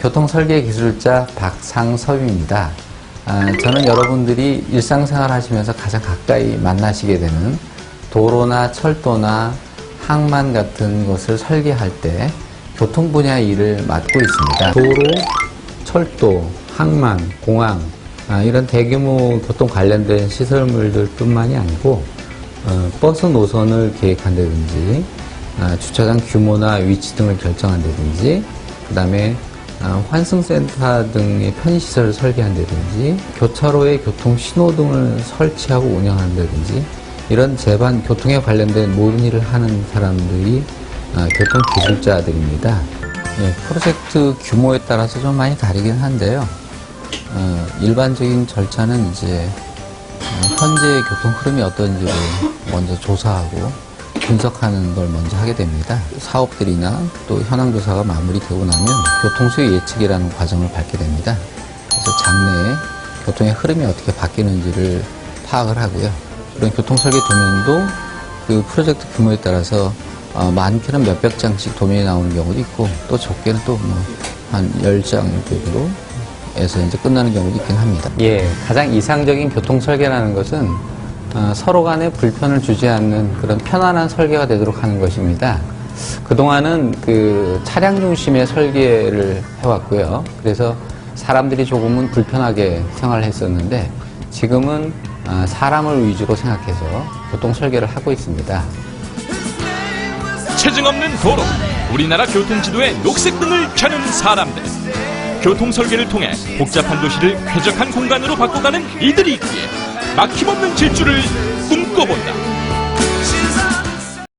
교통설계 기술자 박상섭입니다. 아, 저는 여러분들이 일상생활 하시면서 가장 가까이 만나시게 되는 도로나 철도나 항만 같은 것을 설계할 때 교통 분야의 일을 맡고 있습니다. 도로, 철도, 항만, 공항 아, 이런 대규모 교통 관련된 시설물들 뿐만이 아니고 어, 버스 노선을 계획한다든지 아, 주차장 규모나 위치 등을 결정한다든지 그 다음에 아, 환승센터 등의 편의시설을 설계한다든지 교차로에 교통 신호등을 설치하고 운영한다든지 이런 제반 교통에 관련된 모든 일을 하는 사람들이 아, 교통 기술자들입니다. 예, 프로젝트 규모에 따라서 좀 많이 다르긴 한데요. 어, 일반적인 절차는 이제 어, 현재의 교통 흐름이 어떤지를 먼저 조사하고 분석하는 걸 먼저 하게 됩니다. 사업들이나 또 현황 조사가 마무리되고 나면 교통 수요 예측이라는 과정을 밟게 됩니다. 그래서 장래에 교통의 흐름이 어떻게 바뀌는지를 파악을 하고요. 그런 교통 설계 도면도 그 프로젝트 규모에 따라서 어, 많게는 몇백 장씩 도면이 나오는 경우도 있고 또 적게는 또 뭐한열장 정도 에서 이제 끝나는 경우도 있긴 합니다. 예, 가장 이상적인 교통 설계라는 것은 어, 서로 간에 불편을 주지 않는 그런 편안한 설계가 되도록 하는 것입니다. 그동안은 그 차량 중심의 설계를 해왔고요. 그래서 사람들이 조금은 불편하게 생활을 했었는데 지금은 어, 사람을 위주로 생각해서 교통 설계를 하고 있습니다. 체증 없는 도로, 우리나라 교통지도에 녹색등을 켜는 사람들. 교통 설계를 통해 복잡한 도시를 쾌적한 공간으로 바꿔가는 이들이 있기에 막힘없는 질주를 꿈꿔본다.